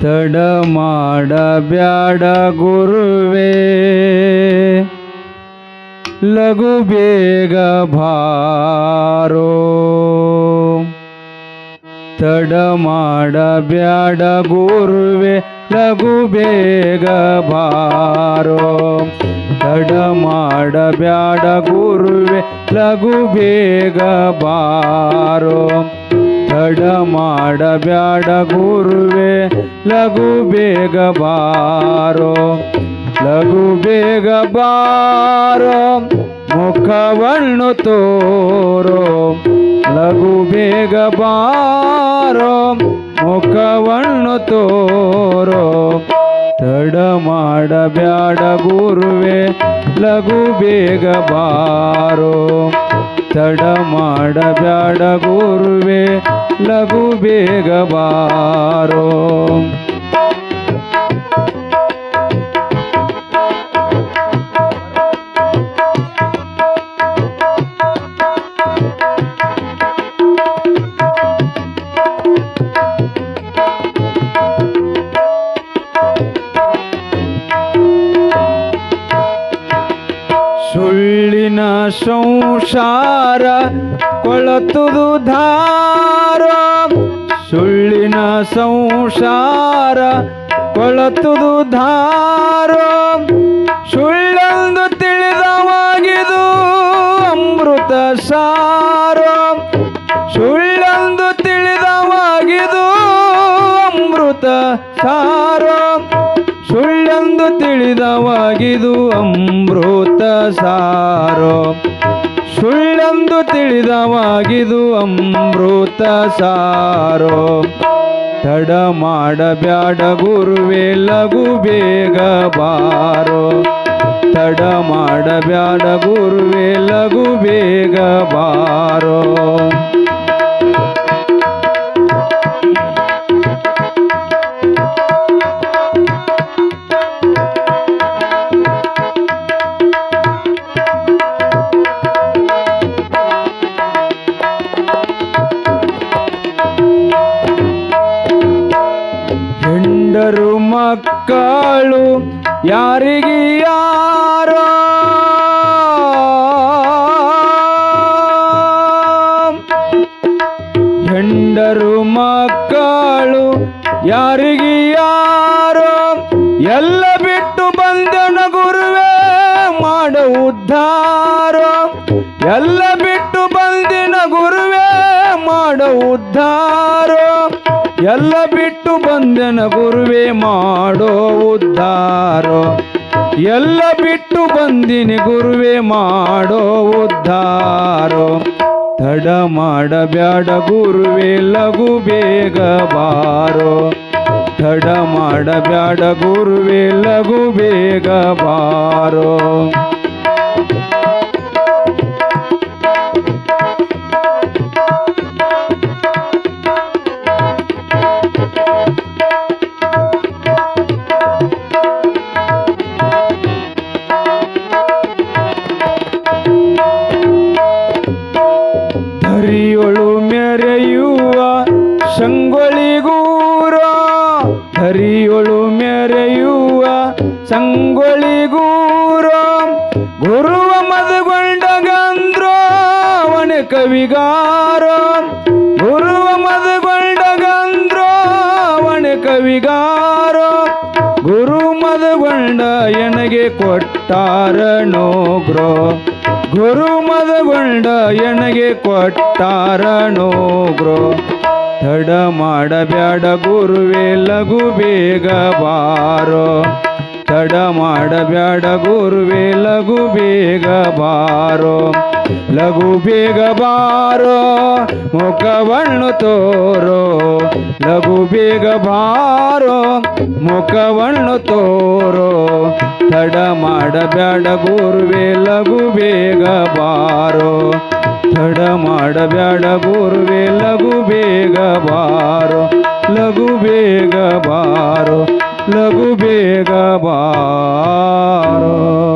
ತಡ ಮಾಡಬ್ಯಾಡ ಗುರುವೇ. ಲಘು ಬೇಗ ಭಾರೋ ತಡ ಮಾಡಬ್ಯಾಡ ಗುರುವೆ. ಲಘು ಬೇಗ ಭಾರೋ ತಡ ಮಾಡಬ್ಯಾಡ ಗುರುವೆ. ಲಘು ಬೇಗ ಬಾರೋ. ತಡ ಮಾಡಬ್ಯಾಡ ಗುರುವೆ, ಲಘು ಬೇಗ ಬಾರೋ, ಲಘು ಬೇಗ ಬಾರೋ, ಮುಖವನ್ನು ತೋರೋ, ಲಘು ಬೇಗ ಬಾರೋ, ಮುಖವನ್ನು ತೋರೋ. ತಡ ಮಾಡಬ್ಯಾಡ ಗುರುವೆ, ಲಘು ಬೇಗ ಬಾರೋ. ತಡ ಮಾಡಬ್ಯಾಡ ಗುರುವೆ ಲಘು ಬೇಗ ಬಾರೋ ಸುಳ್ಳಿನ ಸಂಸಾರ ಕೊಳತುದು ಧಾರ. ಸುಳ್ಳಿನ ಸಂಸಾರ ಕೊಳತುದು ಧಾರ. ಸುಳ್ಳೆಂದು ತಿಳಿದವಾಗಿದು ಅಮೃತ ಸಾರ. ಸುಳ್ಳೆಂದು ತಿಳಿದವಾಗಿದು ಅಮೃತ ಸಾರೋ. ಸುಳ್ಳೆಂದು ತಿಳಿದವಾಗಿದು ಅಮೃತ ಸಾರೋ. ತಡ ಮಾಡಬ್ಯಾಡ ಗುರುವೆ, ಲಘು ಬೇಗ ಬಾರೋ. ತಡ ಮಾಡಬ್ಯಾಡ ಗುರುವೆ, ಲಘು ಬೇಗ ಬಾರೋ. ಯಾರಿಗೆ ಯಾರೋ? ಹೆಂಡರು ಮಕ್ಕಳು ಯಾರಿಗೆ ಯಾರೋ? ಎಲ್ಲ ಬಿಟ್ಟು ಬಂದನ ಗುರುವೇ ಮಾಡ ಉದ್ಧಾರ ಎಲ್ಲ ಬಿಟ್ಟು ಬಂದಿನ ಗುರುವೇ ಮಾಡ ಉದ್ಧಾರ. ಎಲ್ಲ ಬಿಟ್ಟು ಬಂದೆನ ಗುರುವೆ ಮಾಡೋ ಉದ್ಧಾರ. ಎಲ್ಲ ಬಿಟ್ಟು ಬಂದಿನಿ ಗುರುವೆ ಮಾಡೋ ಉದ್ಧಾರ. ತಡ ಮಾಡಬ್ಯಾಡ ಗುರುವೆ, ಲಘು ಬೇಗ ಬಾರೋ. ತಡ ಮಾಡಬ್ಯಾಡ ಗುರುವೆ, ಲಘು ಬೇಗ ಬಾರೋ. ಹರಿಯೊಳು ಮೆರೆಯುವ ಸಂಗೊಳಿಗೂರೋ, ಗುರುವ ಮದಗೊಂಡ ಗಂದ್ರ ಕವಿಗಾರೋ, ಗುರುವ ಮದಗೊಂಡ ಗಂದ್ರ ಕವಿಗಾರೋ, ಗುರು ಮದಗೊಂಡ ಎನಗೆ ಕೊಟ್ಟಾರ ಗುರು ಮದಗೊಂಡ ಎನಗೆ ಕೊಟ್ಟಾರ ತಡ ಮಾಡಬ್ಯಾಡ ಗುರುವೇ, ಲಘು ಬೇಗ ಬಾರೋ. ತಡ ಮಾಡಬ್ಯಾಡ ಗುರುವೇ, ಲಘು ಬೇಗ ಬಾರೋ. ಲಘು ಬೇಗ ಬಾರೋ, ಮುಖವನ್ನು ತೋರೋ. ಲಘು ಬೇಗ ಬಾರೋ, ಮುಖವನ್ನು ತೋರೋ. ತಡ ಮಾಡಬ್ಯಾಡ ಗುರುವೇ, ಲಘು ಬೇಗ ಬಾರೋ. ತಡ ಮಾಡಬ್ಯಾಡ ಗುರುವೇ, ಲಘು ಬೇಗ ಬಾರೋ. ಲಘು ಬೇಗ ಬಾರೋ, ಲಘು ಬೇಗ ಬಾರೋ.